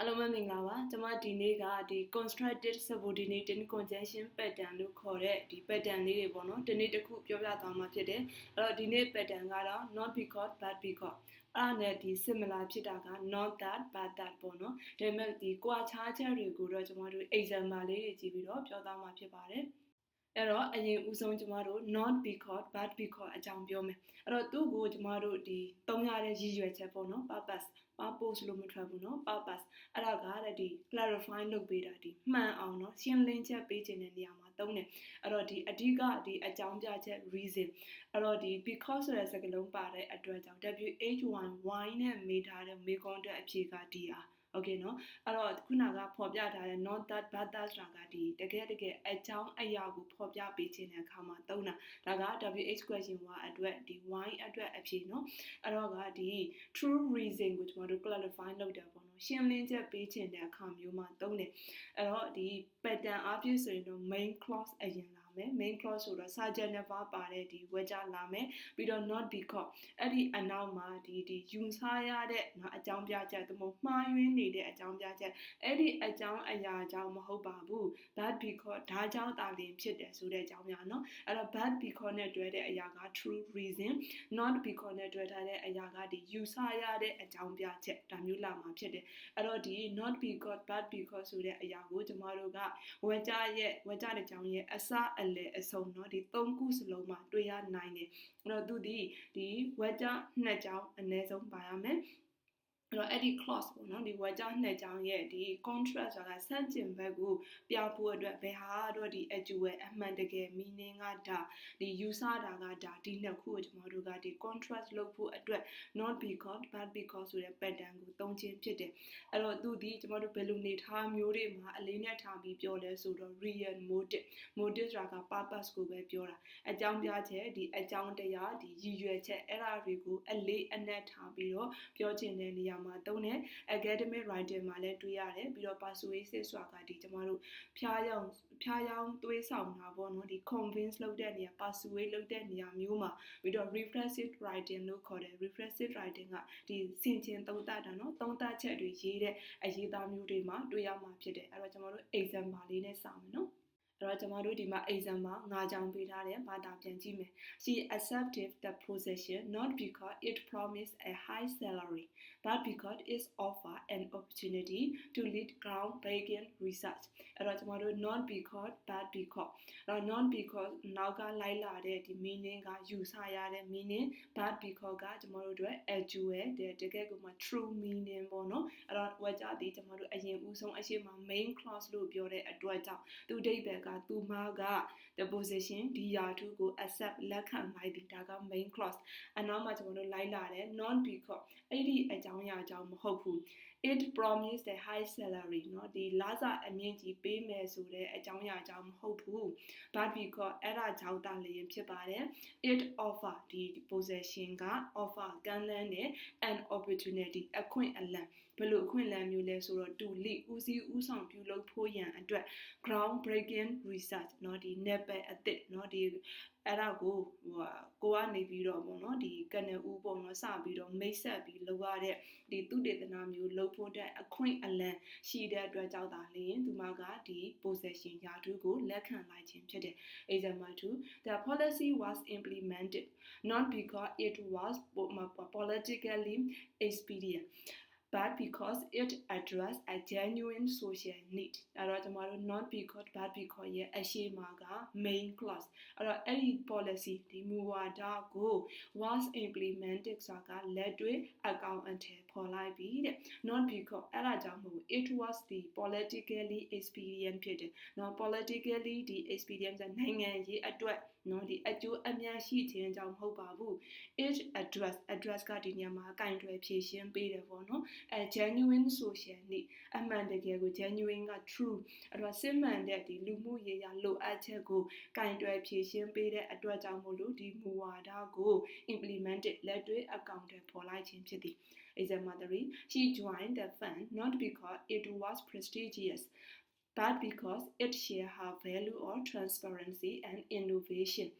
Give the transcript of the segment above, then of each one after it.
အားလုံးပဲမင်္ဂလာပါကျွန်မဒီနေ့ကဒီ constructed subordinating conjunction pattern လို့ခေါ်တဲ့ဒီ pattern လေးတွေပေါ့နော်ဒီနေ့တစ်ခုပြောပြသွားမှာဖြစ်တယ်အဲ့တော့ဒီနေ့ pattern ကတော့ not because but because အဲ့ဒါနဲ့ဒီ similar ဖြစ်တာက not that but that ပေါ့နော်ဒါပေမဲ့ဒီကွာခြားချက်တွေကိုတော့ကျွန်မတို့ example လေးတွေကြည့်ပြီးတော့ပြောသွားမှာဖြစ်ပါတယ် အဲ့တော့အရင်ဦးဆုံးကျမတို့ not be caught but be caught အကြောင်းပြောမယ်အဲ့တော့သူ့ကိုကျမတို့ဒီသုံးရတဲ့ရည်ရွယ်ချက်ပေါ့နော် purpose purpose လို့မထွက်ဘူးနော် purpose အဲ့ဒါကတဲ့ဒီ clarify လုပ်ပေးတာဒီမှန်အောင်နော်ရှင်းလင်းချက်ပေးခြင်းတဲ့နေရာမှာသုံးတယ်အဲ့တော့ဒီအဓိကဒီအကြောင်းပြချက် reason အဲ့တော့ဒီ because ဆိုတဲ့စကားလုံးပါတဲ့အတွက်ကြောင့် WHY why နဲ့မေးထားတဲ့မေးခွန်းအတွက်အဖြေကဒီဟာ โอเคเนาะအဲ့တော့ခုနကဖော်ပြထားတဲ့ not that but that ဆိုတာကဒီတကယ်တကယ်အကြောင်းအရာကိုဖော်ပြပေးခြင်းတဲ့အခါမှာသုံးတာဒါက WH question ဝအတွက်ဒီ why အတွက်အဖြေเนาะအဲ့တော့ကဒီ true reason ကိုကျွန်တော်တို့ clarify လုပ်တယ်ပေါ့နော်ရှင်းလင်းချက်ပေးခြင်းတဲ့အခါမျိုးမှာသုံးတယ်အဲ့တော့ဒီ pattern အပြည့်ဆိုရင်တော့ main clause အရင်လာ မယ် main clause ဆိုတော့ subject verb ပါတဲ့ဒီ word လာမယ်ပြီးတော့ not because အဲ့ဒီအနောက်မှာဒီဒီယူဆရတဲ့နော်အကြောင်းပြချက်သို့မဟုတ်မှားယွင်းနေတဲ့အကြောင်းပြချက်အဲ့ဒီအကြောင်းအရာကြောင့်မဟုတ်ပါဘူး but because ဒါကြောင့်တာလင်ဖြစ်တယ်ဆိုတဲ့အကြောင်းများနော်အဲ့တော့ but because နဲ့တွဲတဲ့အရာက true reason not because နဲ့တွဲထားတဲ့အရာကဒီယူဆရတဲ့အကြောင်းပြချက်ဒါမျိုးလာမှာဖြစ်တယ်အဲ့တော့ဒီ not because but because ဆိုတဲ့အရာကိုကျမတို့ကဝကြရဲ့ဝကြတဲ့ကြောင်းရဲ့အစအလယ်အဆုံးเนาะဒီ၃ခုစလုံးမှာတွေ့ရနိုင်တယ်အဲ့တော့သူဒီဒီဝကြနှစ်ကြောင်းအနည်းဆုံးပါရမယ် အဲ့တော့အဲ့ဒီ clause ပေါ့နော်ဒီ word ကြောင့်နှစ်ကြောင်းရဲ့ဒီ contrast ဆိုတာဆန့်ကျင်ဘက်ကိုပြဖို့အတွက်ဘယ်ဟာတော့ဒီ actual အမှန်တကယ် meaning ကဒါဒီ user တာကဒါဒီနှစ်ခုကိုကျွန်တော်တို့ကဒီ contrast လုပ်ဖို့အတွက် not because but because ဆိုတဲ့ pattern ကိုသုံးခြင်းဖြစ်တယ်အဲ့တော့သူဒီကျွန်တော်တို့ဘယ်လိုနေထားမျိုးတွေမှာအလေးနဲ့ထားပြီးပြောလဲဆိုတော့ real motive motive ဆိုတာက purpose ကိုပဲပြောတာအကြောင်းပြချက်ဒီအကြောင်းတရားဒီရည်ရွယ်ချက်အဲ့ဒါတွေကိုအလေးအနက်ထားပြီးတော့ပြောခြင်းတဲ့နေရာမှာသုံးတဲ့ academic writing မှာလည်းတွေ့ရတယ်ပြီးတော့ persuasive ဆိုတာကဒီကျမတို့ဖျားယောင်ဖျားယောင်သွေးဆောင်တာပေါ့နော်ဒီ convince လုပ်တဲ့နေရာ persuade လုပ်တဲ့နေရာမျိုးမှာပြီးတော့ reflexive writing လို့ခေါ်တယ် reflexive writing ကဒီစင်ကျင်သုံးသပ်တာနော်သုံးသပ်ချက်တွေရေးတဲ့အရေးသားမျိုးတွေမှာတွေ့ရမှာဖြစ်တယ်အဲ့တော့ကျမတို့ example လေးနဲ့စမယ်နော် အဲ့တော့ကျွန်တော်တို့ဒီမှာ exam မှာ၅ကြောင်းပေးထားတယ်ဘာသာပြန်ကြည့်မယ် she accepted the position not because it promised a high salary but because it offer an opportunity to lead groundbreaking research အဲ့တော့ကျွန်တော်တို့ not because but because အဲ့တော့ not because နောက်ကလိုက်လာတဲ့ဒီ meaning ကယူဆရတဲ့ meaning but because ကကျွန်တော်တို့အတွက် actual တဲ့တကယ်ကိုမှ true meaning ပေါ့နော်အဲ့တော့ဝါကြသည်ကျွန်တော်တို့အရင်ဦးဆုံးအရှိမ main clause လို့ပြောတဲ့အတွက်ကြောင့်သူအဓိပ္ပာယ်ကသူမက the position ဒီယာထုကို accept လက်ခံလိုက်သည်ဒါက main clause အနောက်မှာကျွန်တော်တို့လိုက်လာတဲ့ non because အဲ့ဒီအကြောင်းအရာကြောင့်မဟုတ်ဘူး it promised a high salary เนาะဒီလာစာအမြင့်ကြီးပေးမယ်ဆိုတဲ့အကြောင်းအရာကြောင့်မဟုတ်ဘူး but because အဲ့ဒါကြောင့်တာလျင်ဖြစ်ပါတယ် it offer ဒီ possession က offer ကမ်းလှမ်းတဲ့ an opportunity အခွင့်အလမ်း ဘယ်လိုအခွင့်အလမ်းမျိုးလဲဆိုတော့ to lead ဦးစီးဦးဆောင်ပြုလုပ်ဖို့ရန်အတွက် ground breaking research เนาะဒီ nepal အသစ်เนาะဒီအဲ့ဒါကိုဟိုကိုကနေပြီးတော့ပေါ့နော်ဒီကနေဦးပေါ့နော်စပြီးတော့မိတ်ဆက်ပြီးလောက်ရတဲ့ဒီသူတေသနာမျိုးလှုပ်ဖို့တဲ့အခွင့်အလန့်ရှိတဲ့အတွက်ကြောင့်သာလျှင်သူမကဒီ possession ယာတုကိုလက်ခံလိုက်ခြင်းဖြစ်တယ် example 2 the policy was implemented not because it was politically expedient but because it address a genuine social need အဲ့တော့ကျမတို့ not because but because ရဲ့အရှိမက main clause အဲ့တော့အဲ့ဒီ policy ဒီမူဝါဒကို was implemented ဆိုတာကလက်တွေ့အကောင့်အထည်ပေါ်လိုက်ပြီတဲ့ not because အဲ့ဒါကြောင့်မဟုတ် it was the politically expedient ဖြစ်တယ်နော် politically ဒီ expedient ဆိုနိုင်ငံရေးအတွက် နော်ဒီအကျိုးအများရှိခြင်းကြောင့်မဟုတ်ပါဘူး age address address ကဒီညမှာအကင်တွယ်ဖြည့်ရှင်းပေးတယ်ပေါ့နော်အဲ genuine social need အမှန်တကယ်ကို genuine က true အဲ့တော့စစ်မှန်တဲ့ဒီလူမှုရေးရာလိုအပ်ချက်ကိုကင်တွယ်ဖြည့်ရှင်းပေးတဲ့အတွက်ကြောင့်မို့လို့ဒီမူဝါဒကို implemented လက်တွေ့အကောင့်တွေပေါ်လိုက်ခြင်းဖြစ်သည် Example 3 she joined the fund not because it was prestigious but because it share her value of transparency and innovation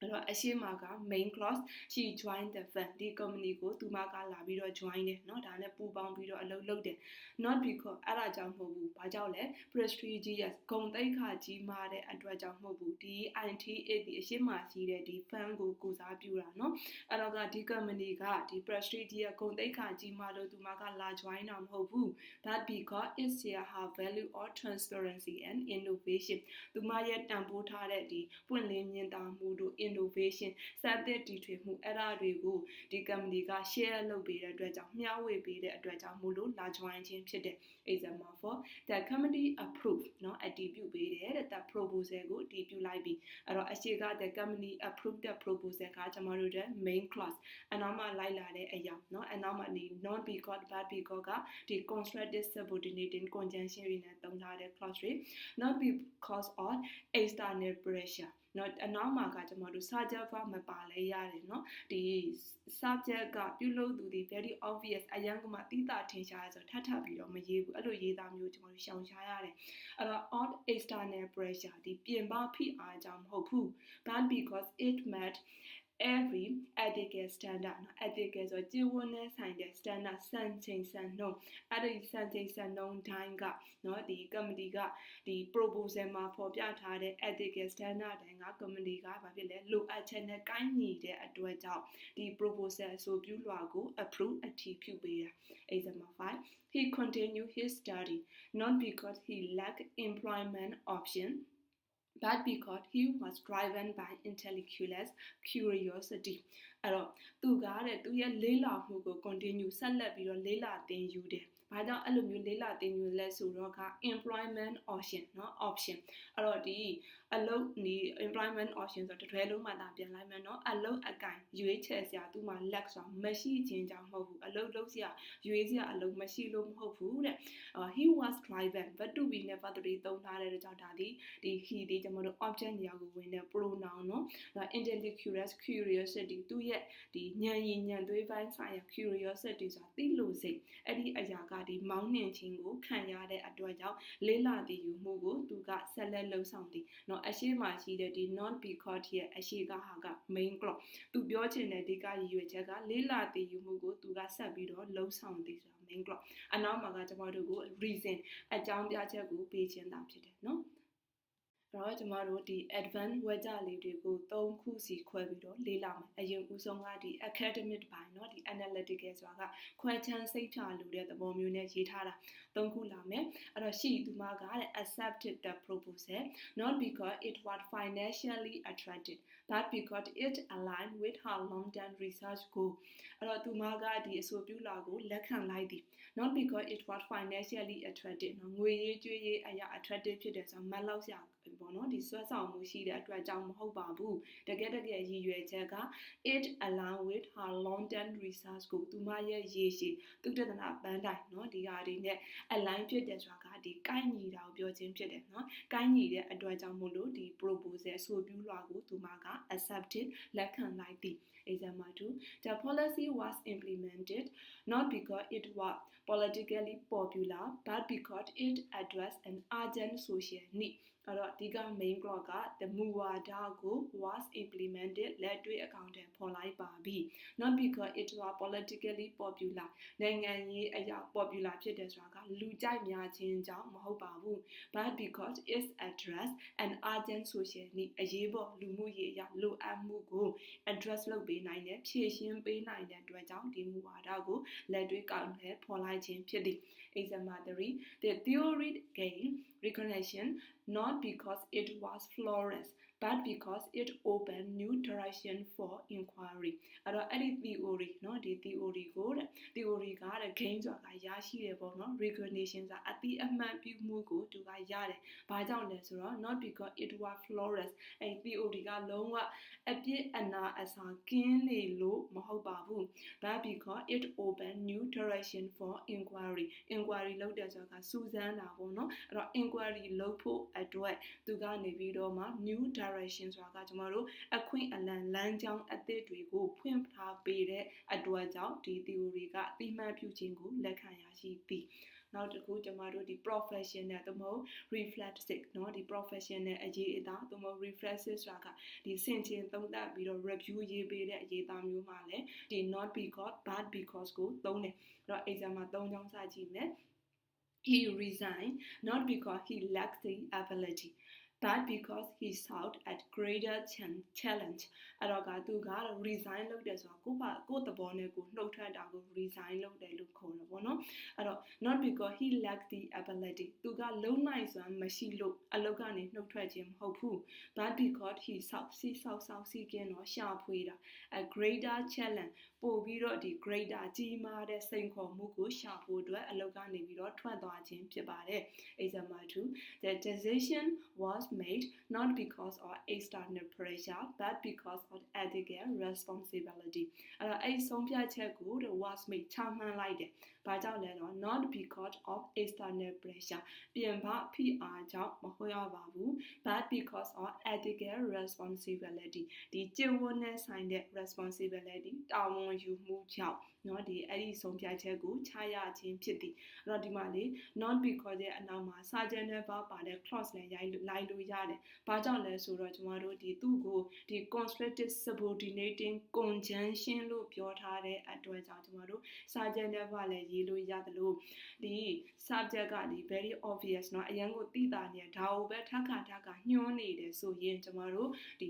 အဲ့တော့အရှိမက main clause she joined the firm ဒီ company ကိုသူမကလာပြီးတော့ join တယ်เนาะဒါနဲ့ပူးပေါင်းပြီးတော့အလုပ်လုပ်တယ် not because အဲ့ဒါကြောင့်မဟုတ်ဘူးဘာကြောင့်လဲ prestigious ဂုဏ်သိက္ခာကြီးမားတဲ့အတွက်ကြောင့်မဟုတ်ဘူးဒီ ITA ဒီအရှိမရှိတဲ့ဒီ firm ကိုကိုစားပြုတာเนาะအဲ့တော့ကဒီ company ကဒီ prestigious ဂုဏ်သိက္ခာကြီးမားလို့သူမကလာ join တာမဟုတ်ဘူး that because it share her value or transparency and innovation သူမရဲ့တန်ဖိုးထားတဲ့ဒီပွင့်လင်းမြင်သာမှုတို့ innovation စတဲ့တီထွေမှုအဲ့ဒါတွေကိုဒီ company က share လုပ်ပေးတဲ့အတွက်ကြောင့်မျှဝေပေးတဲ့အတွက်ကြောင့်မို့လို့လာ join ခြင်းဖြစ်တဲ့ example for the company approve เนาะအတည်ပြုပေးတယ်တဲ့ the proposal ကိုအတည်ပြုလိုက်ပြီအဲ့တော့အရှိက the company approve the proposal ကကျွန်တော်တို့ရဲ့ main clause အနောက်မှာလိုက်လာတဲ့အရာเนาะအနောက်မှာဒီ not because but because ကဒီ constructive subordinating conjunction တွေနဲ့သုံးထားတဲ့ clause တွေ not because of external pressure နော်အနောက်မှာကကျွန်တော်တို့ subject verb မပါလဲရတယ်เนาะဒီ subject ကပြုလုပ်သူဒီ very obvious အရန်ကမှတိတာထင်ရှားရဆိုထပ်ထပ်ပြီးတော့မရေးဘူးအဲ့လိုရေးသားမျိုးကျွန်တော်တို့ရှောင်ရှားရတယ်အဲ့တော့ on external pressure ဒီပြင်ပဖိအားကြောင့်မဟုတ်ဘူး but because it met every ethical standard နော် ethical ဆိုကျင့်ဝတ်နဲ့ဆိုင်တဲ့ standard စံချိန်စံနှုန်းအဲ့ဒီစံချိန်စံနှုန်းတိုင်းကနော်ဒီ committee ကဒီ proposal မှာဖော်ပြထားတဲ့ ethical standard တိုင်းက committee ကဘာဖြစ်လဲလိုအပ်ချက်နဲ့ကိုင်းညီတဲ့အတွက်ကြောင့်ဒီ proposal အဆိုပြုလွှာကို approve အတည်ပြုပေးတာ example 5 he continued his study not because he lacked employment option but because he was driven by intellectual curiosity အဲ့တော့သူကတဲ့သူရဲ့လေးလာမှုကို continue ဆက်လက်ပြီးတော့လေးလာသင်ယူတယ်။ ဘာကြောင့်အဲ့လိုမျိုးလေးလာသင်ယူလဲဆိုတော့က employment option เนาะ option အဲ့တော့ဒီအလုပ်ဒီ employment option ဆိုတော့တစ်တွဲလုံးမှသာပြန်လိုက်မယ်เนาะအလုပ်အကင်ရွေးချယ်စရာသူ့မှာ lack ဆိုတာမရှိခြင်းကြောင့်မဟုတ်ဘူးအလုပ်လုပ်စရာရွေးစရာအလုပ်မရှိလို့မဟုတ်ဘူးတဲ့ he was driven but to be never တည်းသုံးထားတဲ့ကြောင့်ဒါဒီဒီ he ဒီကျွန်တော်တို့ object နေရာကိုဝင်တဲ့ pronoun เนาะ intellectual curiosity သူ့ရဲ့ဒီဉာဏ်ရည်ဉာဏ်သွေးပိုင်းဆိုင်ရာ curiosity ဆိုတာသိလို့စိတ်အဲ့ဒီအရာက ဒီမောင်းနှင်ခြင်းကိုခံရတဲ့အတွက်ကြောင့်လေးလာတည်ယူမှုကိုသူကဆက်လက်လှုပ်ဆောင်သည်เนาะအရှိမရှိတဲ့ဒီ non because ရဲ့အရှိကဟာက main clause သူပြောချင်တဲ့ဒီကရည်ရွယ်ချက်ကလေးလာတည်ယူမှုကိုသူကဆက်ပြီးတော့လှုပ်ဆောင်သည်ဆိုတာ main clause အနောက်မှာကကျွန်တော်တို့ကို reason အကြောင်းပြချက်ကိုပေးခြင်းတာဖြစ်တယ်เนาะ တော့ကျမတို့ဒီ advanced ဝက်ကြလေးတွေကို၃ခုစီခွဲပြီးတော့လေ့လာမယ်အရင်ဦးဆုံးကဒီ academic ဘိုင်းเนาะဒီ analytical ဆိုတာကခွဲခြမ်းစိတ်ဖြာလို့တဲ့သဘောမျိုးနဲ့ရေးထားတာ၃ခုလာမယ်အဲ့တော့ရှိသူမကတဲ့ accepted the proposal not because it was financially attractive but because it aligned with her long-term research goal အဲ့တော့သူမကဒီအဆိုပြုလာကိုလက်ခံလိုက်သည် not because it was financially attractive နော်ငွေရေးကျွေးရေးအရာ attractive ဖြစ်တယ်ဆိုတော့မတ်လောက်စ ရာပေါ့နော်ဒီဆွဲဆောင်မှုရှိတဲ့အတွက်ကြောင့်မဟုတ်ပါဘူးတကယ်တကယ်ရည်ရွယ်ချက်က it align with her long term research ကိုသူမရဲ့ရေရှည်သုတေသနပန်းတိုင်နော်ဒီဟာတွေနဲ့ align ဖြစ်တယ်ဆိုတာကဒီကိုင်းညီတာကိုပြောခြင်းဖြစ်တယ်နော်ကိုင်းညီတဲ့အတွက်ကြောင့်မို့လို့ဒီ proposal ဆိုပြုလွှာကိုသူမက accepted လက်ခံလိုက်သည် example 2 the policy was implemented not because it was politically popular but because it addressed an urgent social need အဲ့တော့အဓိက main clause က the မူဝါဒကို was implemented လက်တွေ့အကောင့်ထဲပေါ်လိုက်ပါပြီ not because it was politically popular နိုင်ငံရေးအရာ popular ဖြစ်တယ်ဆိုတာကလူကြိုက်များခြင်းကြောင့်မဟုတ်ပါဘူး but because it address an urgent social need အရေးပေါ်လူမှုရေးအရာလိုအပ်မှုကို address လုပ်ပေးနိုင်တဲ့ဖြည့်ရှင်းပေးနိုင်တဲ့အတွက်ကြောင့်ဒီမူဝါဒကိုလက်တွေ့ကောက်ထဲပေါ်လိုက်ခြင်းဖြစ်သည် example 3 the theory gain recognition not because it was flawless but because it opened new direction for inquiry အဲ့တော့အဲ့ဒီ theory เนาะဒီ theory ကိုတဲ့ theory ကတဲ့ gain ဆိုတာကရရှိတယ်ပေါ့နော် recognition ဆိုတာအတိအမှန်ပြုမှုကိုသူကရတယ်။ဘာကြောင့်လဲဆိုတော့ not because it was flawless အဲ့ theory ကလုံးဝအပြစ်အနာအစာကင်းလေလို့မဟုတ်ပါဘူး။ but because it opened new direction for inquiry inquiry လုပ်တယ်ဆိုတာကစူးစမ်းတာပေါ့နော်။အဲ့တော့ inquiry လုပ်ဖို့အတွက်သူကနေပြီးတော့မှ new direction ဆိုတာကကျွန်တော်တို့အခွင့်အလမ်းလမ်းကြောင်းအသစ်တွေကိုဖွင့်ထားပေးတဲ့အတွက်ကြောင့်ဒီ theory ကအတိမတ်ပြုခြင်းကိုလက်ခံရရှိသည် နောက်တစ်ခုကျမတို့ဒီ professional သို့မဟုတ် reflexive เนาะဒီ professional အရေးအသားသို့မဟုတ် reflexive ဆိုတာကဒီစင်ချင်းသုံးသပ်ပြီးတော့ review ရေးပေးတဲ့အရေးအသားမျိုးမှာလည်းဒီ not because but because ကိုသုံးတယ်အဲ့တော့ exam မှာသုံးချောင်းစကြည့်မယ် he resigned not because he lacked the ability but because he sought at greater challenge အဲ့တော့ကသူကတော့ resign လုပ်တယ်ဆိုတော့ကိုပါကိုသဘောနဲ့ကိုနှုတ်ထွက်တာကို resign လုပ်တယ်လို့ခေါ်တယ်ပေါ့နော်အဲ့တော့ not because he lacked the ability သူကလုံနိုင်စွမ်းမရှိလို့အလုပ်ကနေနှုတ်ထွက်ခြင်းမဟုတ်ဘူး but because he sought see sought sought seeking တော့ရှာဖွေတာ a greater challenge ပို့ပြီးတော့ဒီ greater ကြီးမားတဲ့စိန်ခေါ်မှုကိုရှာဖို့အတွက်အလုပ်ကနေပြီးတော့ထွက်သွားခြင်းဖြစ်ပါတယ် example 2 the decision was made not because of external pressure but because of ethical responsibility အဲ့တော့အဲ့ဆုံးဖြတ်ချက်ကို the was made ချမှန်းလိုက်တယ်။ဘာကြောင့်လဲတော့ not because of external pressure ပြင်ပဖိအားကြောင့်မဟုတ်ရပါဘူး but because of ethical responsibility ဒီကျင့်ဝတ်နဲ့ဆိုင်တဲ့ responsibility တာဝနယူမှုကြောင့်เนาะဒီအဲ့ဒီဆုံးဖြတ်ချက်ကိုချရခြင်းဖြစ်သည်အဲ့တော့ဒီမှာလေ not because ရဲ့အနောက်မှာ sergeant နဲ့ပါပါတဲ့ clause နဲ့ရိုက်လိုက်လို့ရတယ်။ဘာကြောင့်လဲဆိုတော့ကျမတို့ဒီသူ့ကိုဒီ constructive subordinating conjunction လို့ပြောထားတဲ့အတွက်ကြောင့်ကျမတို့ sergeant နဲ့ပါလည်းရေးလို့ရတယ်လို့ဒီ subject ကဒီ very obvious เนาะအရင်ကိုသိတာနေဒါကိုပဲထပ်ခါထပ်ခါညှိုးနေတယ်ဆိုရင်ကျမတို့ဒီ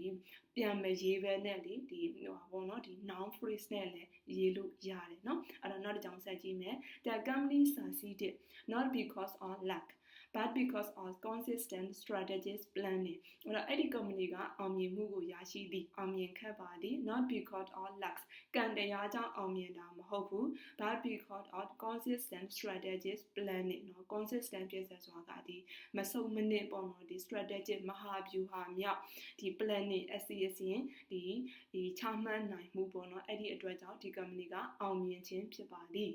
ပြန်မရေးပဲနဲ့လေဒီဟိုပါဘောเนาะဒီ noun phrase နဲ့ လည်း ရေးလို့ရတယ်เนาะအဲ့တော့နောက်တစ်ကြောင်းဆက်ကြည့်မယ် the company succeeded not because of luck but because of consistent strategic planning အဲ့တော့အဲ့ဒီ company ကအောင်မြင်မှုကိုရရှိသည်အောင်မြင်ခဲ့ပါသည် not because of luck ကံတရားကြောင့်အောင်မြင်တာမဟုတ်ဘူး but because of consistent strategic planning เนาะ consistent ဖြစ်စေဆိုတာကဒီမစုံမနစ်ပေါ့နော်ဒီ strategic မဟာဗျူဟာမြောက်ဒီ planning အစီအစဉ်ဒီဒီချမှတ်နိုင်မှုပေါ့နော်အဲ့ဒီအတွက်ကြောင့်ဒီ company ကအောင်မြင်ခြင်းဖြစ်ပါသည်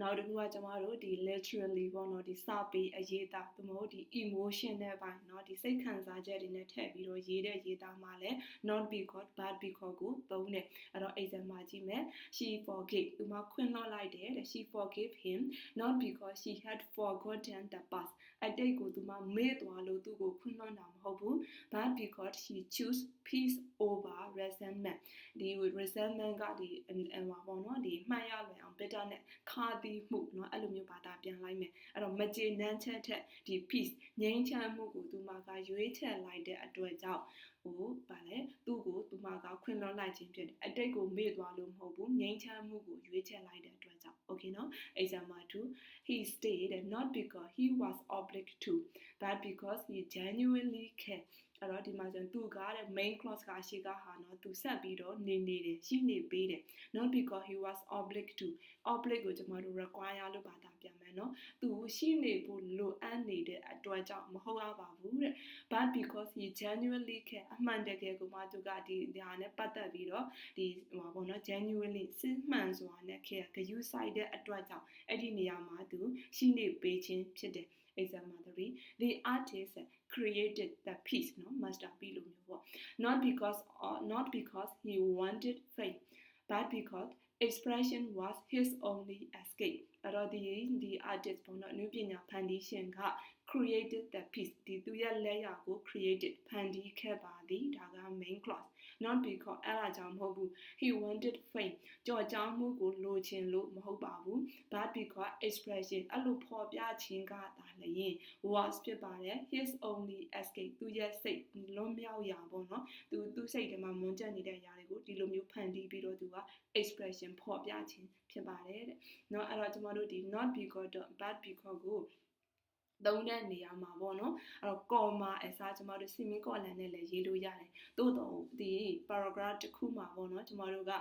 နောက်တစ်ခုကကျမတို့ဒီ literally ပေါ့နော်ဒီစာပေအရေးသားသို့မဟုတ်ဒီ emotion နဲ့ပိုင်းเนาะဒီစိတ်ခံစားချက်တွေနဲ့ထည့်ပြီးတော့ရေးတဲ့ရေးသားမှာလဲ not because but because ကိုသုံးတယ်အဲ့တော့ exam မှာကြည့်မယ် she forgave သူမခွင့်လွှတ်လိုက်တယ်တဲ့ she forgave him not because she had forgotten the past အတိတ်ကိုသူမမေ့သွားလို့သူ့ကိုခွင့်လွှတ်တာမဟုတ်ဘူး but because she choose peace over resentment ဒီ resentment ကဒီဟိုပါပေါ့နော်ဒီမှတ်ရလွယ်အောင် bitter နဲ့ခါသီး မှုเนาะအဲ့လိုမျိုးဘာသာပြန်လိုက်မယ်အဲ့တော့မကျေနပ်ချက်ထက်ဒီ peace ငြိမ်းချမ်းမှုကိုသူမကရွေးချယ်လိုက်တဲ့အတွက်ကြောင့်ဟိုဗာလဲသူ့ကိုသူမကခွင့်လွှတ်လိုက်ခြင်းဖြစ်တယ်အတိတ်ကိုမေ့သွားလို့မဟုတ်ဘူးငြိမ်းချမ်းမှုကိုရွေးချယ်လိုက်တဲ့အတွက်ကြောင့် okay နော် example 2 he stayed not because he was obliged to but because he genuinely cared အဲ့တော့ဒီမှာဆိုရင်သူကတဲ့ main clause ကရှိကဟာနော်သူဆက်ပြီးတော့နေနေတယ်ရှိနေပေးတယ် not because he was obliged to obliged ကိုကျွန်တော်တို့ require လို့ဘာသာပြန်မယ်နော်သူရှိနေဖို့လိုအပ်နေတဲ့အတွက်ကြောင့်မဟုတ်ရပါဘူးတဲ့ but because he genuinely care အမှန်တကယ်ကိုမှသူကဒီဒါနဲ့ပတ်သက်ပြီးတော့ဒီဟိုပါဘောနော် genuinely စစ်မှန်စွာနဲ့ care ဂရုစိုက်တဲ့အတွက်ကြောင့်အဲ့ဒီနေရာမှာသူရှိနေပေးခြင်းဖြစ်တယ် example 3 the artist created the piece เนาะ masterpiece လို့မျိုးပေါ့ not because or not because he wanted fame but because expression was his only escape အဲ့တော့ဒီဒီ artist ပေါ့နော်အနုပညာဖန်တီးရှင်က created the piece ဒီသူရဲ့လက်ရာကို created ဖန်တီးခဲ့ပါသည်ဒါက main clause not because အဲ့ဒါကြောင့်မဟုတ်ဘူး he wanted fame ကြော်ကြားမှုကိုလိုချင်လို့မဟုတ်ပါဘူး but because expression အဲ့လိုဖော်ပြခြင်းကသာလျင် was ဖြစ်ပါတယ် his only escape သူရဲ့စိတ်လွန်မြောက်ရာပေါ့နော်သူသူစိတ်ထဲမှာမွန်းကျက်နေတဲ့ຢာတွေကိုဒီလိုမျိုးဖန်တီးပြီးတော့သူက expression ဖော်ပြခြင်းဖြစ်ပါတယ်တဲ့เนาะအဲ့တော့ကျွန်တော်တို့ဒီ not because but because ကို သုံးတဲ့နေရာမှာပေါ့နော်အဲ့တော့ comma အစားကျမတို့ semicolon နဲ့လည်းရေးလို့ရတယ်သို့တော့ဒီ paragraph တစ်ခုမှာပေါ့နော်ကျမတို့က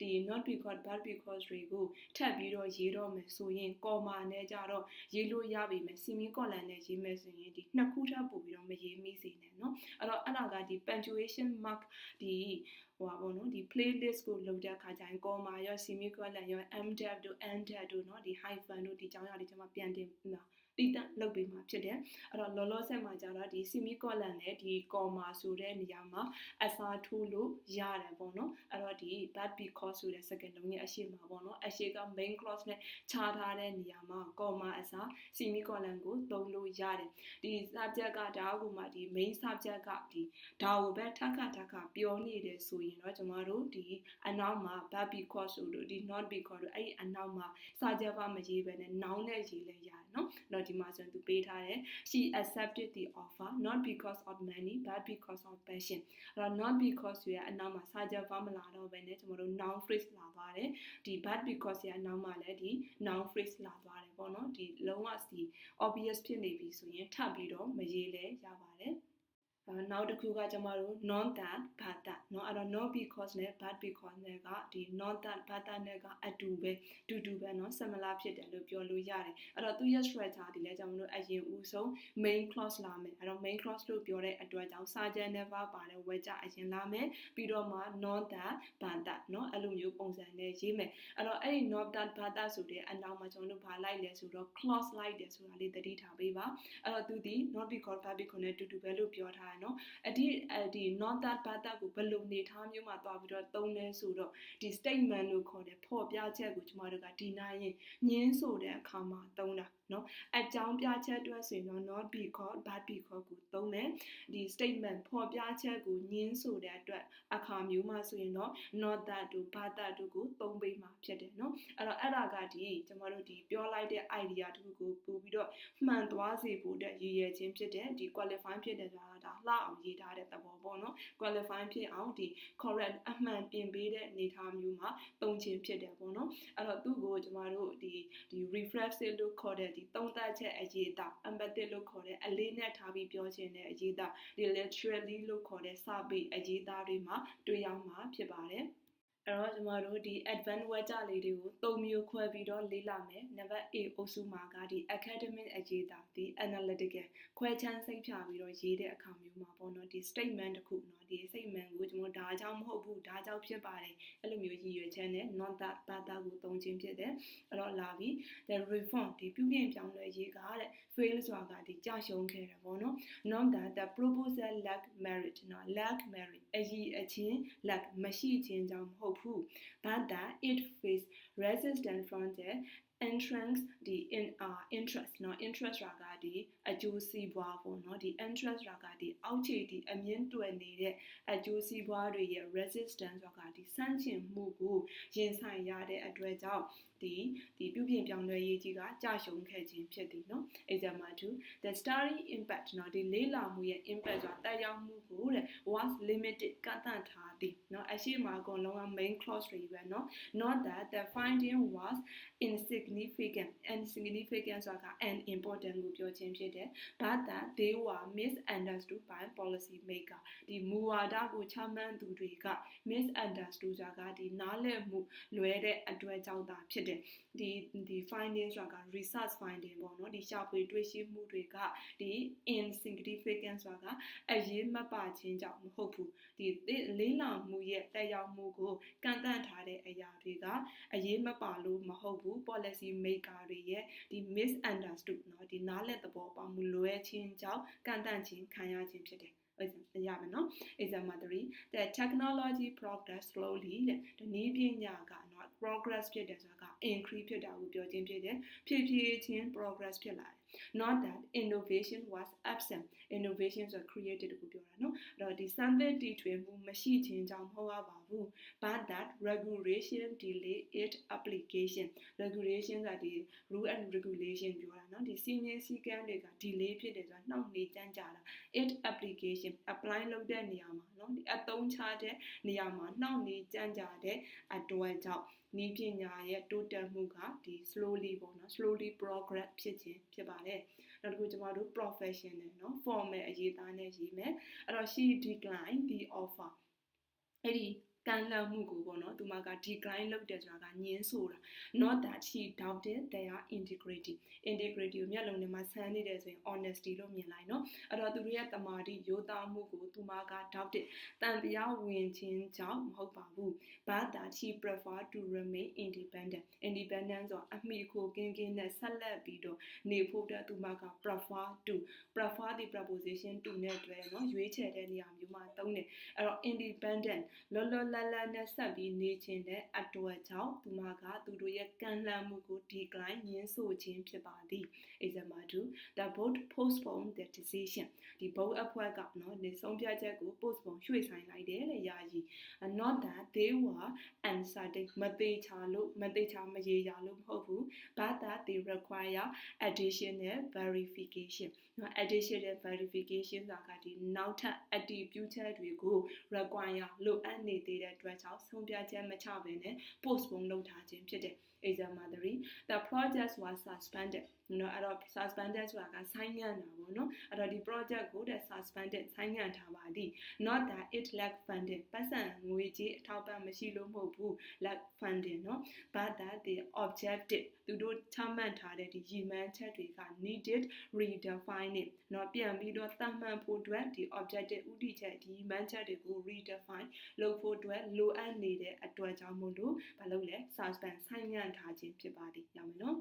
ဒီ not because but because တွေကိုထပ်ပြီးတော့ရေးတော့မယ်ဆိုရင် comma နဲ့ကြတော့ရေးလို့ရပြီမယ် semicolon နဲ့ရေးမယ်ဆိုရင်ဒီနှစ်ခုထပ်ပို့ပြီးတော့မရေးမိစေနဲ့နော်အဲ့တော့အဲ့ဒါကဒီ punctuation mark ဒီဟိုပါဘောနော်ဒီ playlist ကိုလုပ်တဲ့အခါကျရင် comma ရော semicolon ရော mdef တို့ ndef တို့နော်ဒီ hyphen တို့ဒီအကြောင်းအရာတွေကျွန်မပြန်တင်နော် တည်တံ့လုပ်ပေးမှာဖြစ်တယ်အဲ့တော့လောလောဆယ်မှာကျတော့ဒီ semicolon နဲ့ဒီ comma ဆိုတဲ့နေရာမှာအစားထိုးလို့ရတယ်ပေါ့နော်အဲ့တော့ဒီ but because ဆိုတဲ့စကားလုံးရဲ့အရှိမှာပေါ့နော်အရှိက main clause နဲ့ခြားထားတဲ့နေရာမှာ comma အစား semicolon ကိုသုံးလို့ရတယ်ဒီ subject ကဒါကူမှာဒီ main subject ကဒီဒါကိုပဲထပ်ခါထပ်ခါပြောနေတယ်ဆိုရင်တော့ကျမတို့ဒီအနောက်မှာ but because ဆိုလို့ဒီ not because တို့အဲ့ဒီအနောက်မှာစာကြပါမရေးပဲနဲ့ noun နဲ့ရေးလဲရတယ်နော်။တော့ဒီမှာဆိုရင်သူပေးထားတယ် she accepted the offer not because of money but because of passion အဲ့တော့ not because ရဲ့အနောက်မှာစာကြပါမလာတော့ပဲနဲ့ကျမတို့ noun phrase လာသွားတယ်ဒီ but because ရဲ့အနောက်မှာလည်းဒီ noun phrase လာသွားတယ်ပေါ့နော်ဒီလုံးဝဒီ obvious ဖြစ်နေပြီဆိုရင်ထပ်ပြီးတော့မရေးလဲရပါတယ်နောက်တစ်ခုကကျမတို့ non that but that เนาะအဲ့တော့ not because နဲ့ but because နဲ့ကဒီ not that but that နဲ့ကအတူပဲတူတူပဲเนาะ similar ဖြစ်တယ်လို့ပြောလို့ရတယ်အဲ့တော့သူရဲ့ structure ဒီလဲကြောင့်မလို့အရင်ဦးဆုံး main clause လာမယ်အဲ့တော့ main clause လို့ပြောတဲ့အတွက်ကြောင့်စာကြမ်း never ပါတဲ့ word ကြအရင်လာမယ်ပြီးတော့မှ not that but that เนาะအဲ့လိုမျိုးပုံစံနဲ့ရေးမယ်အဲ့တော့အဲ့ဒီ not that but that ဆိုတဲ့အနောက်မှာကျွန်တော်တို့ဗာလိုက်လဲဆိုတော့ clause လိုက်တယ်ဆိုတာလေးသတိထားပေးပါအဲ့တော့သူဒီ not because but because နဲ့တူတူပဲလို့ပြောထားတယ်နော်အဒီအဒီ not that but that ကိုဘယ်လို ိုနေထားမျိုးမှာသွားပြီးတော့သုံးလဲဆိုတော့ဒီ statement လို့ခေါ်တဲ့ဖော်ပြချက်ကိုကျမတို့ကဒီနိုင်ရင်ညင်းဆိုတဲ့အခါမှာသုံးတာနော်အကြောင်းပြချက်အတွက်ဆိုရင်တော့ not because but because ကိုသုံးမယ်ဒီ statement ဖော်ပြချက်ကိုညင်းဆိုတဲ့အတွက်အခါမျိုးမှာဆိုရင်တော့ not that တို့ but that တို့ကိုသုံးပေးမှာဖြစ်တယ်နော်အဲ့တော့အဲ့ဒါကဒီကျမတို့ဒီပြောလိုက်တဲ့ idea တခုကိုပို့ပြီးတော့မှန်သွားစေဖို့အတွက်ရည်ရွယ်ခြင်းဖြစ်တယ်ဒီ qualify ဖြစ်တယ်ဆိုတာဒါလှအောင်ရေးထားတဲ့သဘောပေါ့နော် qualify ဖြစ်အောင်ဒီ correct အမှန်ပြင်ပေးတဲ့အနေအထားမျိုးမှာသုံးခြင်းဖြစ်တယ်ပေါ့နော်အဲ့တော့သူ့ကိုကျမတို့ဒီဒီ reflexive လို့ခေါ်တဲ့ဒီသုံးသပ်ချက်အရေးတာ empathic လို့ခေါ်တဲ့အလေးနဲ့ထားပြီးပြောခြင်းတဲ့အရေးတာဒီ literally လို့ခေါ်တဲ့စာပေအရေးတာတွေမှာတွေ့ရမှာဖြစ်ပါတယ် အဲ့တော့ကျမတို့ဒီ advanced word ကြလေးတွေကို၃မျိုးခွဲပြီးတော့လေ့လာမယ်။ Number A အုပ်စုမှာကဒီ academic အရေးတာဒီ analytical ခွဲခြမ်းစိတ်ဖြာပြီးတော့ရေးတဲ့အခါမျိုးမှာပေါ့နော်ဒီ statement တစ်ခုနော်ဒီ statement ကိုကျွန်တော်ဒါကြောင့်မဟုတ်ဘူးဒါကြောင့်ဖြစ်ပါတယ်အဲ့လိုမျိုးရည်ရွယ်ချက်နဲ့ not that ဘာသာကိုသုံးခြင်းဖြစ်တယ်အဲ့တော့လာပြီး the reform ဒီပြုပြင်ပြောင်းလဲရေးကတဲ့ fail ဆိုတာကဒီကြာရှုံးခဲ့တယ်ပေါ့နော် not that the proposal lack merit နော် lack merit အရေးအချင်း lack မရှိခြင်းကြောင့်မဟုတ်ဘူး but that it face resistance from the entrance ဒီ in uh interest เนาะ interest ဆိုတာကဒီအကျိုးစီးပွားပေါ့เนาะဒီ interest ဆိုတာကဒီအောက်ခြေဒီအမြင့်တွယ်နေတဲ့အကျိုးစီးပွားတွေရဲ့ resistance ဆိုတာကဒီစန့်ကျင်မှုကိုရင်ဆိုင်ရတဲ့အတွက်ကြောင့်ဒီဒီပြုပြင်ပြောင်းလဲရေးကြီးကကြာရှုံးခဲ့ခြင်းဖြစ်သည်เนาะ example 2 the study impact เนาะဒီလေးလာမှုရဲ့ impact ဆိုတာတက်ရောက်မှုကိုတဲ့ was limited ကန့်သတ်ထားသည်เนาะအရှိမအကုန်လုံးက main clause တွေပဲเนาะ not that the finding was insignificant insignificant ဆိုတာက an important ကိုပြောခြင်းဖြစ်တယ် but that they were misunderstood by policy maker ဒီမူဝါဒကိုချမှန်းသူတွေက misunderstood ဆိုတာကဒီနားလည်မှုလွဲတဲ့အတွက်ကြောင့်သာဖြစ်တယ်ဒီဒီ finding ဆိုတာက research finding ပေါ့နော်ဒီရှာဖွေတွေ့ရှိမှုတွေကဒီ insignificant ဆိုတာကအရေးမပါခြင်းကြောင့်မဟုတ်ဘူးဒီလေးလာမှုရဲ့တက်ရောက်မှုကိုကန့်သတ်ထားတဲ့အရာတွေကအရေးမပါလို့မဟုတ်ဘူး policy maker တွေရဲ့ဒီ misunderstood เนาะဒီနားလည်သဘောပေါက်မှုလွဲခြင်းကြောင့်ကန့်သတ်ခြင်းခံရခြင်းဖြစ်တယ်ရမယ်နော် example 3 the technology progress slowly တဲ့ဒီနည်းပညာကနော် progress ဖြစ်တယ်ဆိုတာက increase ဖြစ်တာကိုပြောခြင်းဖြစ်တယ်ဖြည်းဖြည်းချင်း progress ဖြစ်လာတယ် not that innovation was absent innovation ဆို created ကိုပြောတာเนาะအဲ့တော့ဒီစမ်းသစ်တီထွင်မှုမရှိခြင်းကြောင့်မဟုတ်ပါဘူး but that regulation delay it application regulation ဆိုတာဒီ rule and regulation ပြောတာเนาะဒီစီမင်းစည်းကမ်းတွေက delay ဖြစ်တယ်ဆိုတာနှောင့်နှေးကြမ်းကြာတာ it application apply လုပ်တဲ့နေရာမှာเนาะဒီအသုံးချတဲ့နေရာမှာနှောင့်နှေးကြမ်းကြာတဲ့အတွက်ကြောင့် နီးပညာရဲ့တိုးတက်မှုကဒီ slowly ပေါ့နော် slowly progress ဖြစ်ခြင်းဖြစ်ပါတယ်နောက်တစ်ခုကျမတို့ professional เนาะ formal အရေးသားနဲ့ရေးမယ်အဲ့တော့ she declined the offer အဲ့ဒီ ကန့်လန့်မှုကိုပေါ့နော်သူမက decline လုပ်တယ်ဆိုတာကညင်းဆိုတာ not that she doubted their integrity integrity ကိုမျက်လုံးထဲမှာဆန်းနေတယ်ဆိုရင် honesty လို့မြင်လိုက်နော်အဲ့တော့သူတို့ရဲ့တမာတိရိုးသားမှုကိုသူမက doubted တန်တရားဝင်ခြင်းကြောင့်မဟုတ်ပါဘူး but that she prefer to remain independent independent ဆိုအမိကိုကင်းကင်းနဲ့ဆက်လက်ပြီးတော့နေဖို့တဲ့သူမက prefer to prefer the preposition to နဲ့တွဲနော်ရွေးချယ်တဲ့နေရာမျိုးမှာသုံးတယ်အဲ့တော့ independent လောလောလတ်လတ်နဲ့ဆက်ပြီးနေခြင်းတဲ့အတွက်ကြောင့်သူမကသူတို့ရဲ့ကန့်လန့်မှုကို decline ညှင်းဆိုခြင်းဖြစ်ပါသည် example 2 the board postponed the decision ဒီ board အဖွဲ့ကနော်နေဆုံးဖြတ်ချက်ကို postpone ရွှေ့ဆိုင်းလိုက်တယ်တဲ့ယာယီ not that they were uncertain မသေးချာလို့မသေးချာမရေရာလို့မဟုတ်ဘူး but that they require additional verification နော် additional verification ဆိုတာကဒီနောက်ထပ်အတည်ပြုချက်တွေကို require လိုအပ်နေသေးတဲ့အတွက်ကြောင့်ဆုံးဖြတ်ချက်မချဘဲနဲ့ postpone လုပ်ထားခြင်းဖြစ်တယ် example 3 the project was suspended နော်အဲ့တော့ suspended ဆိုတာကဆိုင်းငံ့တာပေါ့နော်အဲ့တော့ဒီ project ကိုတဲ့ suspended ဆိုင်းငံ့ထားပါသည် not that it lack funding ပတ်စံငွေကြေးအထောက်ပံ့မရှိလို့မဟုတ်ဘူး lack funding နော် but that the objective သူတို့ချမှတ်ထားတဲ့ဒီရည်မှန်းချက်တွေက needed redefining နော်ပြန်ပြီးတော့သတ်မှတ်ဖို့အတွက်ဒီ objective ဥတီချက်ဒီရည်မှန်းချက်တွေကို redefine လုပ်ဖို့အတွက်လိုအပ်နေတဲ့အတွက်ကြောင့်မို့လို့မလုပ်လဲ suspend ဆိုင်းငံ့ထားခြင်းဖြစ်ပါသည်ရမယ်နော်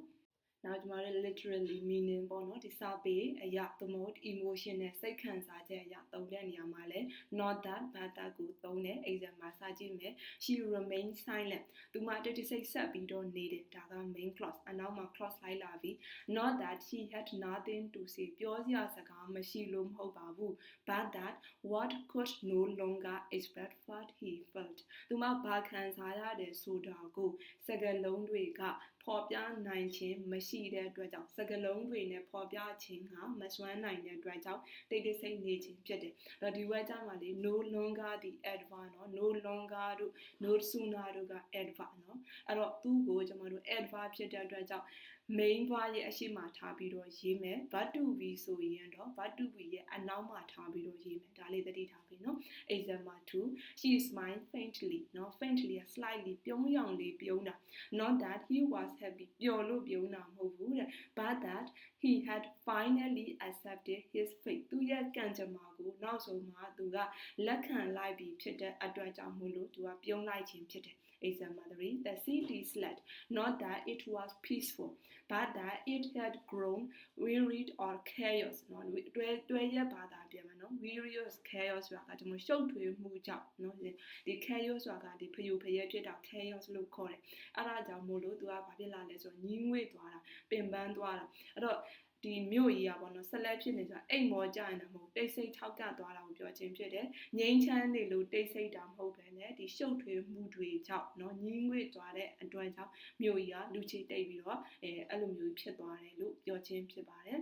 နောက်ကျမတို့ literally meaning ပေါ့နော်ဒီစာပေအရာသို့မဟုတ် emotion နဲ့စိတ်ခံစားချက်အရာသုံးတဲ့နေရာမှာလဲ not that but that ကိုသုံးတဲ့ exam မှာစာကြည့်မယ် she remain silent သူမတတိစိတ်ဆက်ပြီးတော့နေတယ်ဒါက main clause အနောက်မှာ clause လိုက်လာပြီ not that she had nothing to say ပြောစရာစကားမရှိလို့မဟုတ်ပါဘူး but that what could no longer express what he felt သူမဘာခံစားရတယ်ဆိုတာကိုစကားလုံးတွေက ဖော်ပြနိုင်ခြင်းမရှိတဲ့အတွက်ကြောင့်စကလုံးတွေနဲ့ဖော်ပြခြင်းကမစွမ်းနိုင်တဲ့အတွက်ကြောင့်တိတ်တိတ်ဆိတ်နေခြင်းဖြစ်တယ်။အဲ့တော့ဒီဝက်ကြမှာလေ no longer ဒီ adverb နော် no longer တို့ no sooner တို့က adverb နော်အဲ့တော့သူ့ကိုကျွန်တော်တို့ adverb ဖြစ်တဲ့အတွက်ကြောင့် main verb ရဲ့အရှိမထားပြီးတော့ရေးမယ် verb to be ဆိုရင်တော့ verb to be ရဲ့အနောက်မှာထားပြီးတော့ရေးမယ်ဒါလေးသတိထားပြီနော် example 2 she smiled faintly နော် faintly slightly ပြုံးရောင်လေးပြုံးတာ not that he was happy ပျော်လို့ပြုံးတာမဟုတ်ဘူးတဲ့ but that he had finally accepted his fate သူရဲ့ကံကြမ္မာကိုနောက်ဆုံးမှာသူကလက်ခံလိုက်ပြီဖြစ်တဲ့အတွက်ကြောင့်မို့လို့သူကပြုံးလိုက်ခြင်းဖြစ်တယ် Asa Madri, the city slept, not that it was peaceful, but that it had grown wearied or chaos. နော်တွေ့တွေ့ရပါတာပြန်မယ်နော် wearious chaos ဆိုတာကကျွန်တော်ရှုပ်ထွေးမှုကြောင့်နော်ဒီ chaos ဆိုတာကဒီဖယိုဖယဲဖြစ်တာ chaos လို့ခေါ်တယ်အဲ့ဒါကြောင့်မို့လို့သူကဘာဖြစ်လာလဲဆိုတော့ညင်းငွေ့သွားတာပင်ပန်းသွားတာအဲ့တော့ ဒီမြို့ကြီးอ่ะပေါ့နော်ဆက်လက်ဖြစ်နေကြအိမ်မောကြရင်တော့မဟုတ်တိတ်ဆိတ်ထောက်ကသွားတာကိုပြောခြင်းဖြစ်တယ်ငိမ့်ချမ်းနေလို့တိတ်ဆိတ်တာမဟုတ်ပဲねဒီရှုပ်ထွေးမှုတွေကြောင့်เนาะညင်းငွေ့သွားတဲ့အတွက်ကြောင့်မြို့ကြီးကလူချေတိတ်ပြီးတော့အဲအဲ့လိုမျိုးဖြစ်သွားတယ်လို့ပြောခြင်းဖြစ်ပါတယ်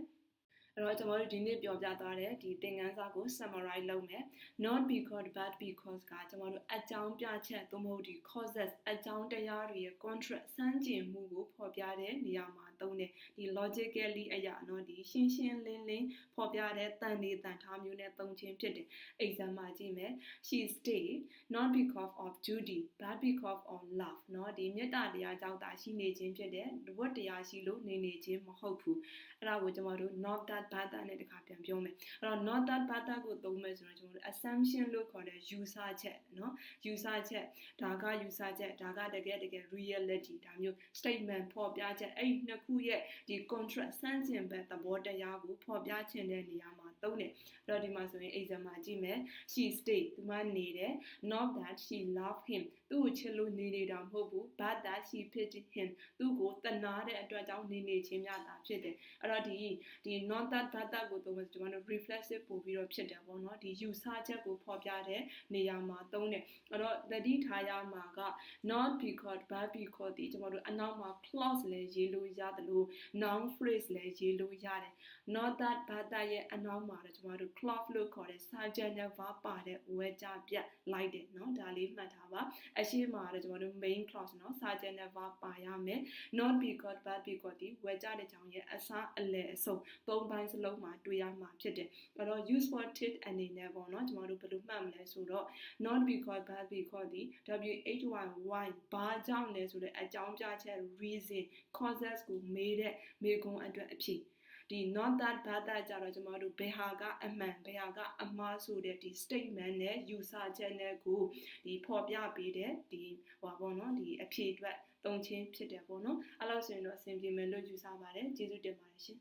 အဲ့တော့ကျွန်တော်တို့ဒီနေ့ပြောပြသွားတဲ့ဒီသင်ခန်းစာကို summarize လုပ်မယ် not because but because ကကျွန်တော်တို့အကြောင်းပြချက်သို့မဟုတ်ဒီ causes အကြောင်းတရားတွေရဲ့ contract စမ်းကျင်မှုကိုဖော်ပြတဲ့နေရာမှာ သုံးတယ်ဒီ logically အရာနော်ဒီရှင်းရှင်းလင်းလင်းဖော်ပြတဲ့တန်နေတန်ထားမျိုးနဲ့သုံးခြင်းဖြစ်တယ် example ကြည့်မယ် she stay not because of duty but because of love နော်ဒီမေတ္တာတရားကြောင့်သာရှိနေခြင်းဖြစ်တယ်ဝတ်တရားရှိလို့နေနေခြင်းမဟုတ်ဘူးအဲ့ဒါကိုကျွန်တော်တို့ not that but နဲ့တခါပြန်ပြောမယ်အဲ့တော့ not that but ကိုသုံးမယ်ဆိုတော့ကျွန်တော်တို့ assumption လို့ခေါ်တဲ့ယူဆချက်နော်ယူဆချက်ဒါကယူဆချက်ဒါကတကယ်တကယ် reality ဒါမျိုး statement ဖော်ပြချက်အဲ့ဒီနှစ်ခုရဲ့ဒီ contract စမ်းကျင်ဘက်သဘောတရားကိုဖော်ပြချင်တဲ့နေရာမှာ သုံးတယ်အဲ့တော့ဒီမှာဆိုရင် example ကြည့်မယ် she stayed သူမနေတယ် not that she loved him သူ့ကိုချစ်လို့နေနေတာမဟုတ်ဘူး but that she pitied him သူ့ကိုတနာတဲ့အတွက်ကြောင့်နေနေချင်းများတာဖြစ်တယ်အဲ့တော့ဒီဒီ not that but that ကိုသုံးမယ်ကျွန်တော်တို့ reflexive ပို့ပြီးတော့ဖြစ်တယ်ပေါ့နော်ဒီယူဆချက်ကိုဖော်ပြတဲ့နေရာမှာသုံးတယ်အဲ့တော့သတိထားရမှာက not because but because ဒီကျွန်တော်တို့အနောက်မှာ clause လည်းရေးလို့ရတယ်လို့ noun phrase လည်းရေးလို့ရတယ် not that but that ရဲ့အနောက်မှမှာတော့ကျမတို့ cloth လို့ခေါ်တဲ့ subject verb ပါတဲ့ဝဲကြပြတ်လိုက်တယ်เนาะဒါလေးမှတ်ထားပါအရှိမှာတော့ကျမတို့ main clause เนาะ subject verb ပါရမယ် not because but because ဒီဝဲကြတဲ့ကြောင့်ရဲ့အစားအလယ်အဆုံးသုံးပိုင်းစလုံးမှာတွေ့ရမှာဖြစ်တယ်အဲ့တော့ use for tit အနေနဲ့ပေါ့เนาะကျမတို့ဘယ်လိုမှတ်မလဲဆိုတော့ not because but because ဒီ why why ဘာကြောင့်လဲဆိုတဲ့အကြောင်းပြချက် reason causes ကိုမေးတဲ့မေးခွန်းအတွက်အဖြစ် ဒီ not that bad that ကြတော့ကျမတို့ဘယ်ဟာကအမှန်ဘယ်ဟာကအမှားဆိုတဲ့ဒီ statement နဲ့ယူဆချက်နဲ့ကိုဒီဖော်ပြပေးတဲ့ဒီဟိုပါဘောနော်ဒီအဖြေအတွက်သုံးချင်းဖြစ်တယ်ပေါ့နော်အဲ့လို့ဆိုရင်တော့အဆင်ပြေမယ်လို့ယူဆပါတယ်ကျေးဇူးတင်ပါတယ်ရှင်